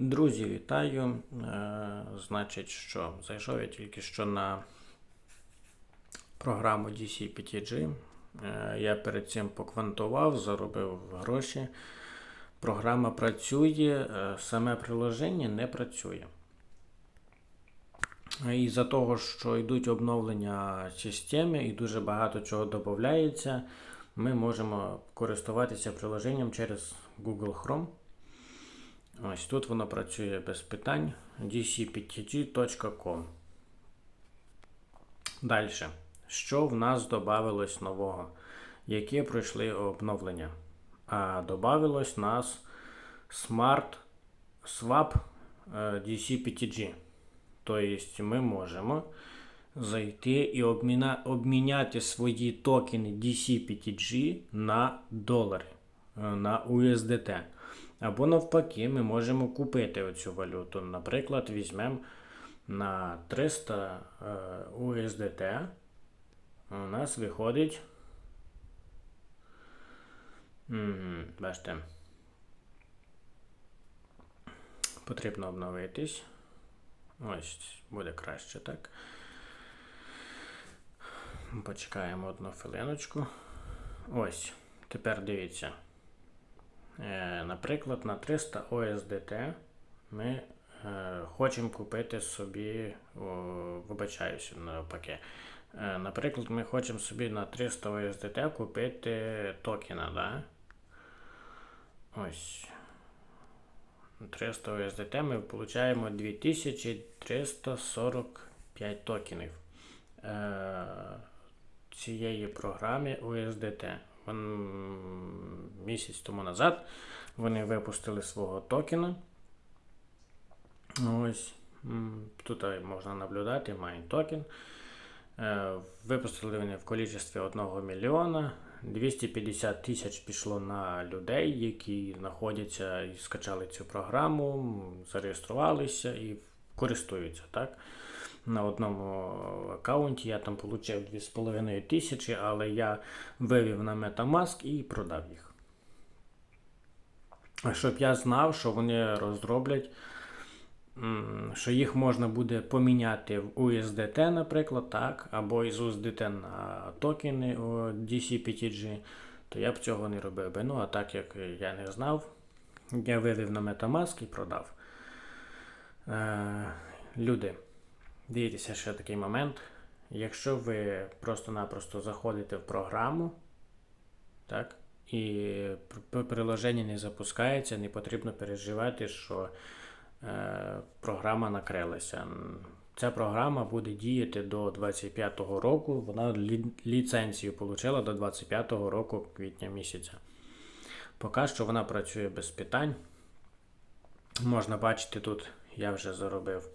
Друзі, вітаю. Е, значить, що зайшов я тільки що на програму DCPTG. Е, я перед цим поквантував, заробив гроші. Програма працює, е, саме приложення не працює. І за того, що йдуть обновлення системи і дуже багато чого додається, ми можемо користуватися приложенням через Google Chrome. Ось тут воно працює без питань. dcptg.com. Далі. Що в нас додавалось нового? Які пройшли обновлення? А додавалось нас Smart Swap е, DCPTG. Тобто ми можемо зайти і обміняти свої токени DCPTG на долари, е, на USDT. Або навпаки, ми можемо купити оцю валюту. Наприклад, візьмемо на 300 е, USDT. У нас виходить. Бачите. Потрібно обновитись. Ось, буде краще, так? Почекаємо одну хвилиночку. Ось, тепер дивіться. Е, Наприклад, на 300 OSDT ми е, хочемо купити собі, вибачаюся навпаки. Е, наприклад, ми хочемо собі на 300 OSDT купити токена, да? Ось. 300 USDT ми отримуємо 2345 токенів цієї програми USDT. Вон, місяць тому назад вони випустили свого токена. Ось. Тут можна наблюдати майн токен. Е, Випустили вони в кількості 1 мільйона. 250 тисяч пішло на людей, які знаходяться і скачали цю програму, зареєструвалися і користуються. Так? На одному аккаунті я там отримав 2,5 тисячі, але я вивів на Metamask і продав їх. Щоб я знав, що вони розроблять, що їх можна буде поміняти в USDT, наприклад, так, або із USDT на токени о, DCPTG, то я б цього не робив би. Ну, а так як я не знав, я вивів на Metamask і продав. Е, люди, дивіться ще такий момент. Якщо ви просто-напросто заходите в програму, так, і пр- пр- приложення не запускається, не потрібно переживати, що е, програма накрилася. Ця програма буде діяти до 25-го року. Вона ліцензію отримала до 25-го року квітня місяця. Поки що вона працює без питань. Можна бачити тут, я вже заробив.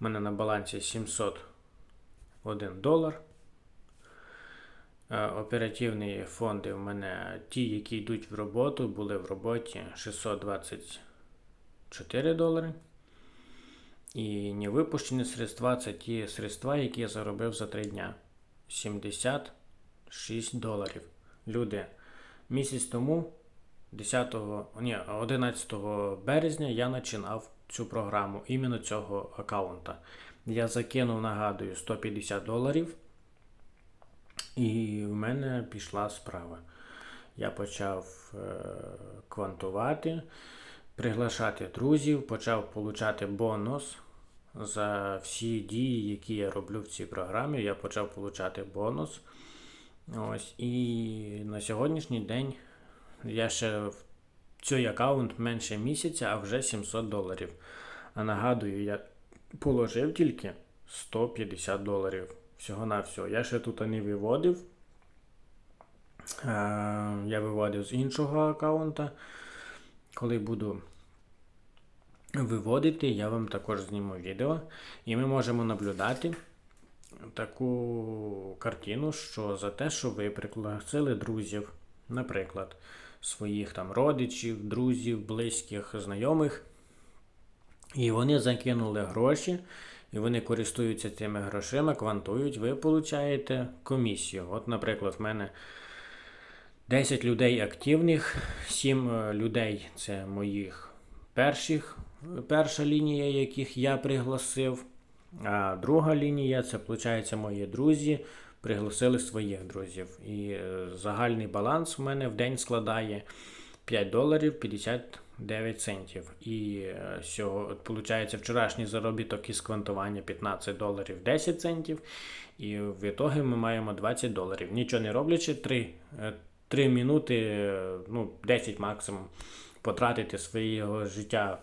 У мене на балансі 701 долар. Е, Оперативні фонди в мене ті, які йдуть в роботу, були в роботі 624 долари. І невипущені средства це ті средства, які я заробив за 3 дня. 76 доларів. Люди, місяць тому, 10, ні, 11 березня, я починав цю програму іменно цього аккаунта. Я закинув, нагадую, 150 доларів. І в мене пішла справа. Я почав е, квантувати, приглашати друзів, почав отримати бонус за всі дії, які я роблю в цій програмі. Я почав отримати бонус. Ось, і на сьогоднішній день я ще в цей аккаунт менше місяця, а вже 700 доларів. А нагадую, я положив тільки 150 доларів. Всього на всього. Я ще тут не виводив. Е, Я виводив з іншого аккаунта. Коли буду виводити, я вам також зніму відео. І ми можемо наблюдати таку картину, що за те, що ви пригласили друзів, наприклад, своїх там родичів, друзів, близьких, знайомих, і вони закинули гроші, і вони користуються цими грошима, квантують, ви получаєте комісію. От, наприклад, в мене 10 людей активних, 7 людей це моїх перших перша лінія, яких я пригласив. А друга лінія це, виходить, мої друзі пригласили своїх друзів. І е, загальний баланс в мене в день складає 5 доларів 59 центів. І е, сього, виходить, вчорашній заробіток із квантування 15 доларів 10 центів. І в ітогі ми маємо 20 доларів. Нічого не роблячи, 3, 3 минути, е, ну, 10 максимум потратити свого життя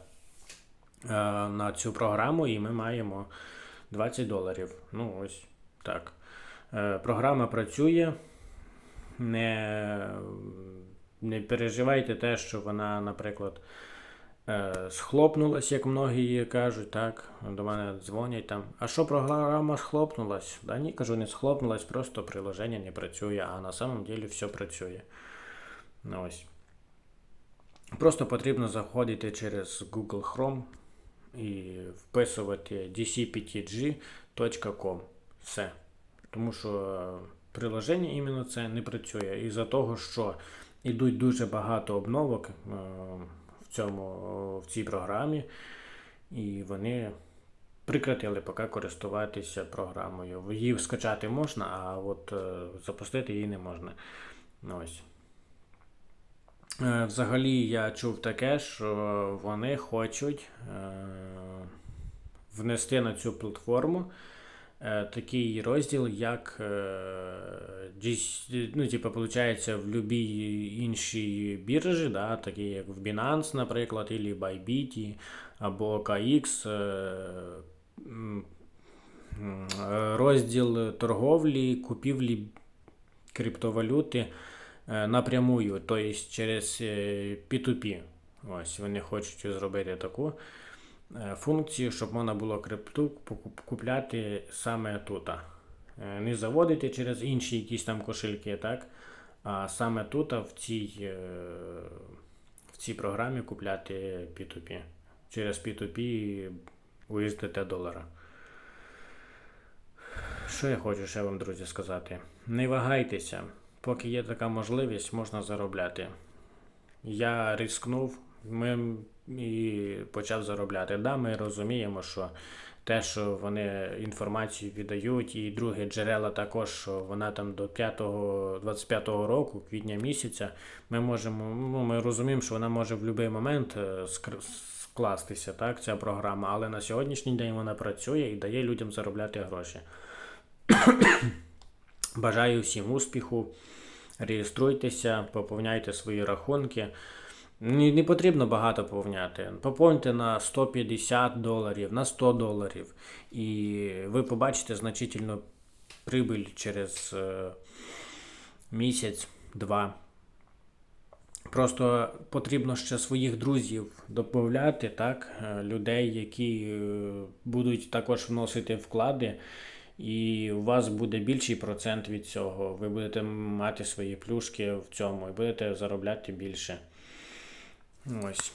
е, на цю програму, і ми маємо 20 доларів. Ну, ось так. Е, Програма працює. Не, не переживайте те, що вона, наприклад, е, схлопнулась, як многі кажуть, так. До мене дзвонять там. А що програма схлопнулась? Да ні, кажу, не схлопнулась, просто приложення не працює, а на самом деле все працює. Ну, ось. Просто потрібно заходити через Google Chrome і вписувати dcptg.com. Все. Тому що приложення іменно це не працює. Із-за того, що йдуть дуже багато обновок е, в, цьому, в цій програмі, і вони прекратили поки користуватися програмою. Її скачати можна, а от е, запустити її не можна. Ось. Е, Взагалі я чув таке, що вони хочуть внести на цю платформу такий розділ, як е, ну, типу, виходить, в будь-якій іншій біржі, да, такі як в Binance, наприклад, або Bybit, або KX, е, е, розділ торговлі, купівлі криптовалюти е, напрямую, тобто через е, P2P. Ось вони хочуть зробити таку е, функцію, щоб можна було крипту купляти саме тут. Е, Не заводити через інші якісь там кошельки, так? А саме тут, в цій, е, в цій програмі купляти P2P. Через P2P USDT долара. Що я хочу ще вам, друзі, сказати? Не вагайтеся, поки є така можливість, можна заробляти. Я рискнув ми і почав заробляти. Да, ми розуміємо, що те, що вони інформацію віддають, і друге джерела також, що вона там до 5 25-го року, квітня місяця, ми можемо, ну, ми розуміємо, що вона може в будь-який момент е, скластися, так, ця програма, але на сьогоднішній день вона працює і дає людям заробляти гроші. Бажаю всім успіху. Реєструйтеся, поповняйте свої рахунки. Не, потрібно багато поповняти. Поповнюйте на 150 доларів, на 100 доларів. І ви побачите значительну прибиль через е, місяць-два. Просто потрібно ще своїх друзів додати, так? е, людей, які е, будуть також вносити вклади, і у вас буде більший процент від цього. Ви будете мати свої плюшки в цьому і будете заробляти більше. Ось.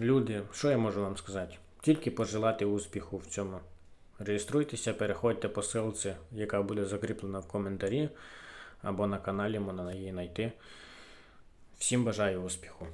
Люди, що я можу вам сказати? Тільки пожелати успіху в цьому. Реєструйтеся, переходьте по ссылці, яка буде закріплена в коментарі або на каналі, можна її знайти. Всім бажаю успіху!